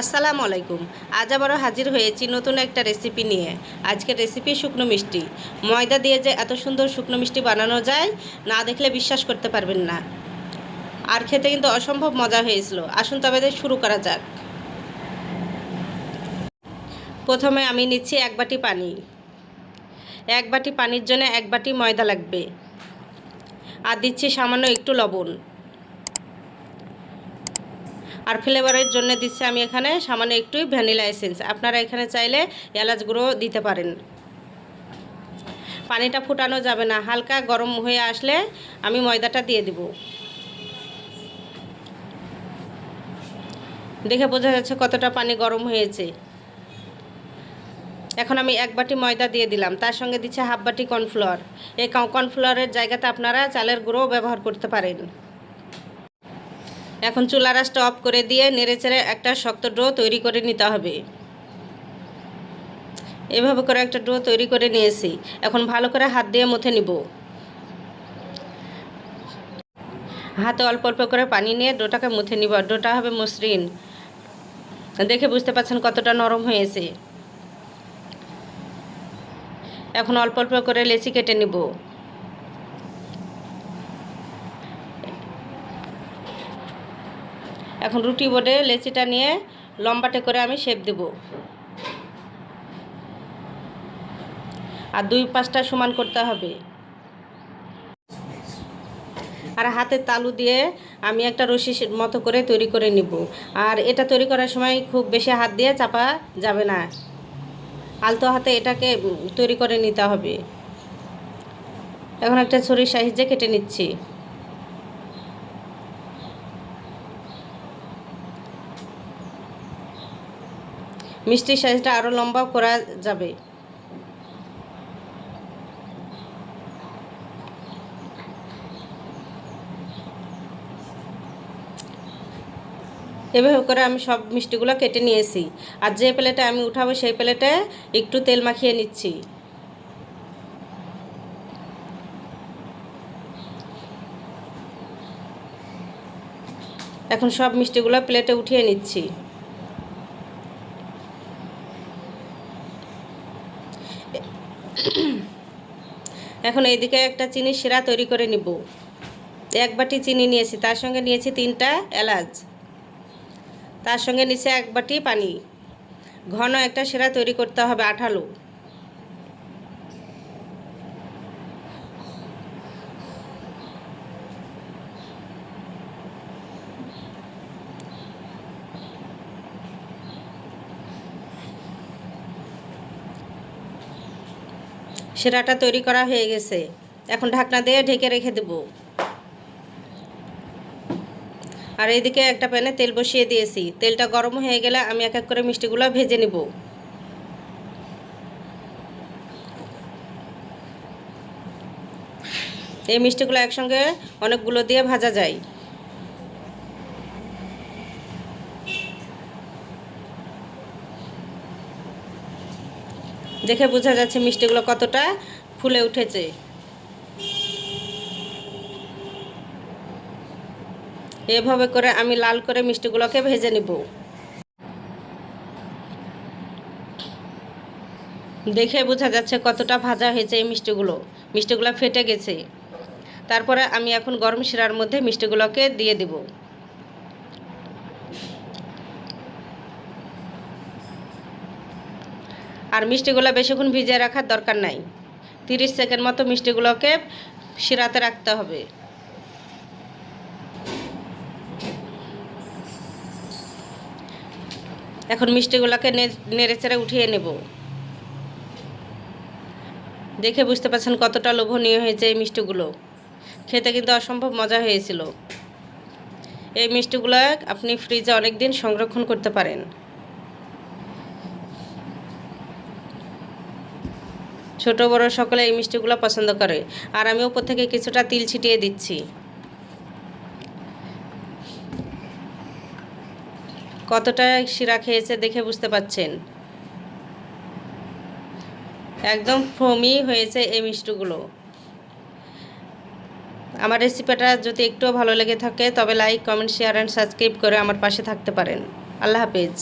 আসসালামু আলাইকুম। আজ আবারও হাজির হয়েছি নতুন একটা রেসিপি নিয়ে। আজকের রেসিপি শুকনো মিষ্টি। ময়দা দিয়ে যে এত সুন্দর শুকনো মিষ্টি বানানো যায়, না দেখলে বিশ্বাস করতে পারবেন না। আর খেতে কিন্তু অসম্ভব মজা হয়েছিল। আসুন তবে শুরু করা যাক। প্রথমে আমি নিচ্ছি এক বাটি পানি। এক বাটি পানির জন্য এক বাটি ময়দা লাগবে। আর দিচ্ছি সামান্য একটু লবণ। আর ফ্লেভারের জন্য দিচ্ছি আমি এখানে সামান্য একটু ভ্যানিলা এসেন্স। আপনারা এখানে চাইলে এলাচ গুঁড়ো দিতে পারেন। পানিটা ফুটানো যাবে না, হালকা গরম হয়ে আসলে আমি ময়দাটা দিয়ে দিব। দেখে বোঝা যাচ্ছে কতটা পানি গরম হয়েছে। এখন আমি এক বাটি ময়দা দিয়ে দিলাম, তার সঙ্গে দিচ্ছে হাফ বাটি কর্নফ্লাওয়ার এই কর্নফ্লাওয়ারের জায়গাতে আপনারা চালের গুঁড়োও ব্যবহার করতে পারেন। এখন চুলা রাসটা অফ করে দিয়ে নেড়ে চেড়ে একটা শক্ত ডো তৈরি করে নিতে হবে। এভাবে করে একটা ডো তৈরি করে নিয়েছি। এখন ভালো করে হাত দিয়ে মুথে নিব। হাতে অল্প অল্প করে পানি নিয়ে ডোটাকে মুথে নিব। ডোটা হবে মসৃণ। দেখে বুঝতে পারছেন কতটা নরম হয়েছে। এখন অল্প অল্প করে লেচি কেটে নিব। এখন রুটি বোর্ডে লেচিটা নিয়ে লম্বাটে করে আমি শেপ দেব। আর দুই পাঁচটা সমান করতে হবে। আর হাতের তালু দিয়ে আমি একটা রশি মতো করে তৈরি করে নিব। আর এটা তৈরি করার সময় খুব বেশি হাত দিয়ে চাপা যাবে না। আলতো হাতে এটাকে তৈরি করে নিতে হবে। এখন একটা ছড়ির সাইজে কেটে নিচ্ছি। মিষ্টির সাইজটা আরও লম্বা করা যাবে। এভাবে করে আমি সব মিষ্টিগুলো কেটে নিয়েছি। আর যে প্লেটে আমি উঠাবো সেই প্লেটে একটু তেল মাখিয়ে নিচ্ছি। এখন সব মিষ্টিগুলো প্লেটে উঠিয়ে নিচ্ছি। এখন এইদিকে একটা চিনি শিরা তৈরি করে নিব। এক বাটি চিনি নিয়েছি, তার সঙ্গে নিয়েছি তিনটা এলাচ। তার সঙ্গে নিচে এক বাটি পানি। ঘন একটা শিরা তৈরি করতে হবে আঠালো। শিরাটা তৈরি করা হয়ে গেছে। এখন ঢাকনা দিয়ে ঢেকে রেখে দেব। আর এইদিকে একটা প্যানে তেল বসিয়ে দিয়েছি। তেলটা গরম হয়ে গেলে আমি এক এক করে মিষ্টিগুলো ভেজে নেব। এই মিষ্টিগুলো একসঙ্গে অনেকগুলো দিয়ে ভাজা যায়। দেখে বোঝা যাচ্ছে মিষ্টিগুলো কতটা ফুলে উঠেছে। এভাবে করে আমি লাল করে মিষ্টিগুলোকে ভেজে নিব। দেখে বোঝা যাচ্ছে কতটা ভাজা হয়েছে এই মিষ্টিগুলো। মিষ্টিগুলো ফেটে গেছে। তারপরে আমি এখন গরম শিরার মধ্যে মিষ্টিগুলোকে দিয়ে দেব। আর মিষ্টিগুলো বেশিক্ষণ ভিজিয়ে রাখার দরকার নাই। তিরিশ সেকেন্ড মতো মিষ্টিগুলোকে শিরাতে রাখতে হবে। এখন মিষ্টিগুলোকে নেড়ে চেড়ে উঠিয়ে নেব। দেখে বুঝতে পারছেন কতটা লোভনীয় হয়েছে এই মিষ্টিগুলো। খেতে কিন্তু অসম্ভব মজা হয়েছিল। এই মিষ্টিগুলো আপনি ফ্রিজে অনেক দিন সংরক্ষণ করতে পারেন। ছোট বড় সকলে এই মিষ্টিগুলো পছন্দ করে। আর আমি উপর থেকে কিছুটা তিল ছিটিয়ে দিচ্ছি। কতটা শিরা খেয়েছে দেখে বুঝতে পাচ্ছেন? একদম ফমি হয়েছে এই মিষ্টিগুলো। আমার রেসিপিটা যদি একটুও ভালো লেগে থাকে, তবে like, comment, share and subscribe করে আমার পাশে থাকতে পারেন। আল্লাহ হাফেজ।